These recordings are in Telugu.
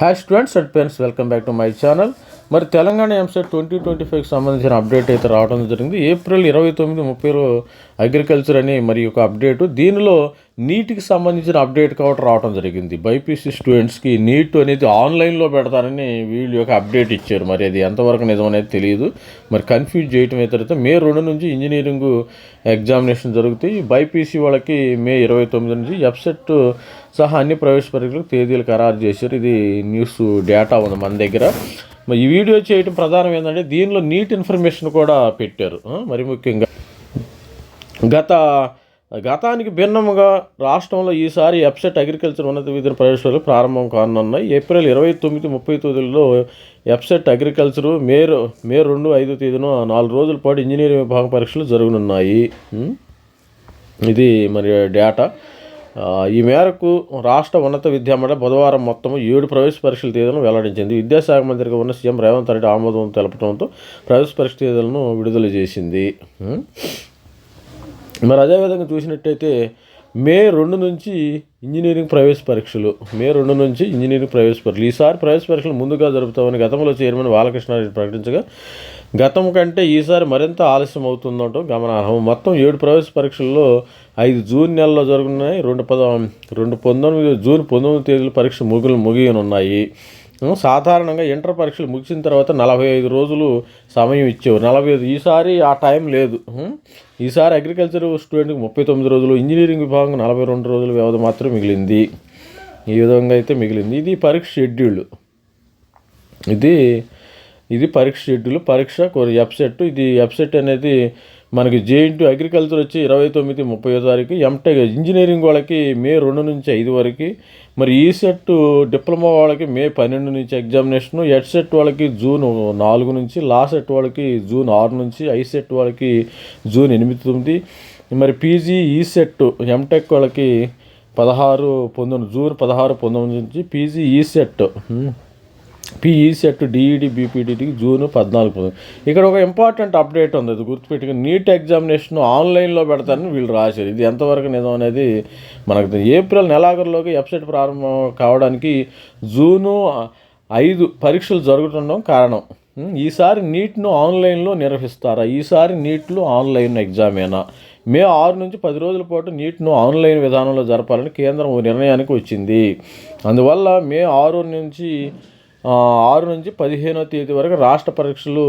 Hi students and parents, welcome back to my channel. మరి తెలంగాణ ఎంసెట్ ట్వంటీ ట్వంటీ ఫైవ్కి సంబంధించిన అప్డేట్ అయితే రావడం జరిగింది. ఏప్రిల్ ఇరవై తొమ్మిది ముప్పైలో అగ్రికల్చర్ అని మరి ఒక అప్డేటు దీనిలో నీట్కి సంబంధించిన అప్డేట్ కాబట్టి రావడం జరిగింది. బైపీసీ స్టూడెంట్స్కి నీట్ అనేది ఆన్లైన్లో పెడతారని వీళ్ళు యొక్క అప్డేట్ ఇచ్చారు. మరి అది ఎంతవరకు నిజమనేది తెలియదు మరి కన్ఫ్యూజ్ చేయటం అయితే మే రెండు నుంచి ఇంజనీరింగ్ ఎగ్జామినేషన్ జరుగుతాయి. బైపీసీ వాళ్ళకి మే ఇరవై తొమ్మిది నుంచి ఎఫ్సెట్ సహా అన్ని ప్రవేశ పరీక్షలకు తేదీలు ఖరారు చేశారు. ఇది న్యూస్ డేటా ఉంది మన దగ్గర. మరి ఈ వీడియో చేయడం ప్రధానం ఏంటంటే దీనిలో నీట్ ఇన్ఫర్మేషన్ కూడా పెట్టారు. మరి ముఖ్యంగా గత గతానికి భిన్నముగా రాష్ట్రంలో ఈసారి ఎప్సెట్ అగ్రికల్చర్ ఉన్నత విద్య ప్రవేశాలు ప్రారంభం కానున్నాయి. ఏప్రిల్ ఇరవై తొమ్మిది ముప్పై తొమ్మిదిలో ఎప్సెట్ అగ్రికల్చర్ మే మే రెండు ఐదు తేదీన నాలుగు రోజుల పాటు ఇంజనీరింగ్ విభాగం పరీక్షలు జరగనున్నాయి. ఇది మరి డేటా. ఈ మేరకు రాష్ట్ర ఉన్నత విద్యామండలి బుధవారం మొత్తం ఏడు ప్రవేశ పరీక్షల తేదీలను వెల్లడించింది. విద్యాశాఖ మంత్రిగా ఉన్న సీఎం రేవంత్ రెడ్డి ఆమోదం తెలపడంతో ప్రవేశ పరీక్ష తేదీలను విడుదల చేసింది. మరి అదేవిధంగా చూసినట్టయితే మే రెండు నుంచి ఇంజనీరింగ్ ప్రవేశ పరీక్షలు. మే రెండు నుంచి ఇంజనీరింగ్ ప్రవేశ పరీక్షలు. ఈసారి ప్రవేశ పరీక్షలు ముందుగా జరుపుతామని గతంలో చైర్మన్ బాలకృష్ణారెడ్డి ప్రకటించగా గతం కంటే ఈసారి మరింత ఆలస్యం అవుతుందంటూ గమనార్హం. మొత్తం ఏడు ప్రవేశ పరీక్షల్లో ఐదు జూన్ నెలలో జరుగుతున్నాయి రెండు పద రెండు పంతొమ్మిది జూన్ పంతొమ్మిది తేదీల పరీక్ష ముగులు ముగియనున్నాయి. సాధారణంగా ఇంటర్ పరీక్షలు ముగిసిన తర్వాత నలభై ఐదు రోజులు సమయం ఇచ్చేవారు. నలభై ఐదు ఈసారి ఆ టైం లేదు. ఈసారి అగ్రికల్చర్ స్టూడెంట్కి ముప్పై తొమ్మిది రోజులు ఇంజనీరింగ్ విభాగం నలభై రెండు రోజుల వ్యవధి మాత్రం మిగిలింది. ఈ విధంగా అయితే మిగిలింది. ఇది పరీక్ష షెడ్యూల్. ఇది ఇది పరీక్ష షెడ్యూల్. పరీక్ష ఎఫ్సెట్ ఇది ఎఫ్సెట్ అనేది మనకి జేఇంటూ అగ్రికల్చర్ వచ్చి ఇరవై తొమ్మిది ముప్పై తారీఖు. ఎంటెక్ ఇంజనీరింగ్ వాళ్ళకి మే రెండు నుంచి ఐదు వరకు. మరి ఈ సెట్ డిప్లొమా వాళ్ళకి మే పన్నెండు నుంచి ఎగ్జామినేషన్ ఎడ్ సెట్ వాళ్ళకి జూన్ నాలుగు నుంచి లా సెట్ వాళ్ళకి జూన్ ఆరు నుంచి ఐ సెట్ వాళ్ళకి జూన్ ఎనిమిది తొమ్మిది. మరి పీజీ ఈ సెట్ ఎంటెక్ వాళ్ళకి పదహారు పంతొమ్మిది జూన్ పదహారు పంతొమ్మిది నుంచి పీజీ ఈ సెట్ పిఈ సెట్ డిఈడి బీపీడీటీకి జూన్ పద్నాలుగు ఇక్కడ ఒక ఇంపార్టెంట్ అప్డేట్ ఉంది. అది గుర్తుపెట్టుకుని నీట్ ఎగ్జామినేషన్ ఆన్లైన్లో పెడతారని వీళ్ళు రాశారు. ఇది ఎంతవరకు నిజం అనేది మనకు ఏప్రిల్ నెలాఖరులోకి వెబ్సైట్ ప్రారంభం కావడానికి జూను ఐదు పరీక్షలు జరుగుతుండడం కారణం. ఈసారి నీట్ను ఆన్లైన్లో నిర్వహిస్తారా? ఈసారి నీట్లో ఆన్లైన్ ఎగ్జామేనా మే ఆరు నుంచి పది రోజుల పాటు నీట్ను ఆన్లైన్ విధానంలో జరపాలని కేంద్రం నిర్ణయానికి వచ్చింది. అందువల్ల మే ఆరు నుంచి ఆరు నుంచి పదిహేనో తేదీ వరకు రాష్ట్ర పరీక్షలు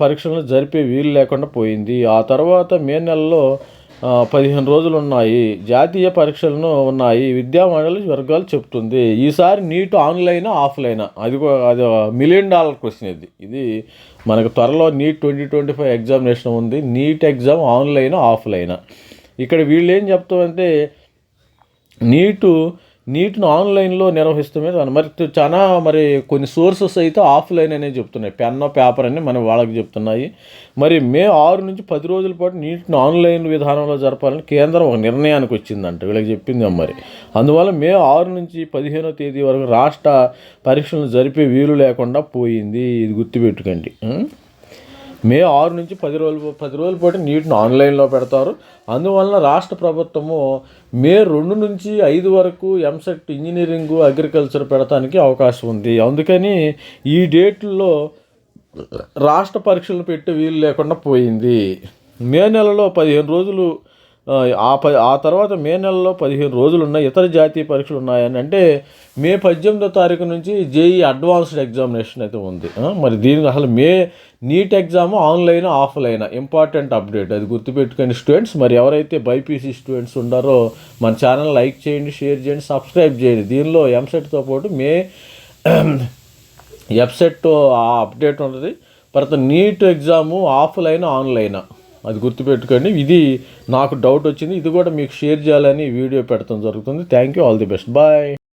పరీక్షలను జరిపే వీలు లేకుండా పోయింది. ఆ తర్వాత మే నెలలో పదిహేను రోజులు ఉన్నాయి. జాతీయ పరీక్షలను ఉన్నాయి. విద్యా మండలి వర్గాలు చెప్తుంది ఈసారి నీట్ ఆన్లైన్ ఆఫ్లైన్? అది అది మిలియన్ డాలర్ క్వశ్చన్ ఇది. ఇది మనకు త్వరలో NEET twenty twenty five examination ఉంది. NEET exam online offline? ఇక్కడ వీళ్ళు ఏం చెప్తామంటే నీటు నీటిని ఆన్లైన్లో నిర్వహిస్తున్నది దాని మరి చాలా మరి కొన్ని సోర్సెస్ అయితే ఆఫ్లైన్ అనే చెప్తున్నాయి. పెన్ పేపర్ అని మన వాళ్ళకి చెప్తున్నాయి. మరి మే ఆరు నుంచి పది రోజుల పాటు నీటిని ఆన్లైన్ విధానంలో జరపాలని కేంద్రం ఒక నిర్ణయానికి వచ్చిందంట. వీళ్ళకి చెప్పింది మరి. అందువల్ల మే ఆరు నుంచి పదిహేనో తేదీ వరకు రాష్ట్ర పరీక్షలు జరిపే వీలు లేకుండా పోయింది. ఇది గుర్తుపెట్టుకోండి. మే ఆరు నుంచి పది రోజులు పది రోజుల పాటు నీటిని ఆన్లైన్లో పెడతారు. అందువలన రాష్ట్ర ప్రభుత్వము మే రెండు నుంచి ఐదు వరకు ఎంసెట్ ఇంజనీరింగ్ అగ్రికల్చర్ పెడతానికి అవకాశం ఉంది. అందుకని ఈ డేట్లో రాష్ట్ర పరీక్షలు పెట్టే వీలు లేకుండా పోయింది. మే నెలలో పదిహేను రోజులు ఆ, ప ఆ తర్వాత మే నెలలో పదిహేను రోజులు ఉన్నాయి ఇతర జాతీయ పరీక్షలు ఉన్నాయని. అంటే మే పద్దెనిమిదో తారీఖు నుంచి జేఈ అడ్వాన్స్డ్ ఎగ్జామినేషన్ అయితే ఉంది. మరి దీనికి అసలు May NEET exam online offline important update. అది గుర్తుపెట్టుకోండి స్టూడెంట్స్. మరి ఎవరైతే బైపీసీ స్టూడెంట్స్ ఉన్నారో మన ఛానల్ లైక్ చేయండి షేర్ చేయండి సబ్స్క్రైబ్ చేయండి. దీనిలో ఎంసెట్తో పాటు మే ఎఫ్సెట్ ఆ అప్డేట్ ఉంటుంది. తర్వాత నీట్ ఎగ్జాము ఆఫ్లైన్ ఆన్లైన్. అది గుర్తుపెట్టుకోండి. ఇది నాకు డౌట్ వచ్చింది. ఇది కూడా మీకు షేర్ చేయాలని వీడియో పెడతాం జరుగుతుంది. Thank you all the best bye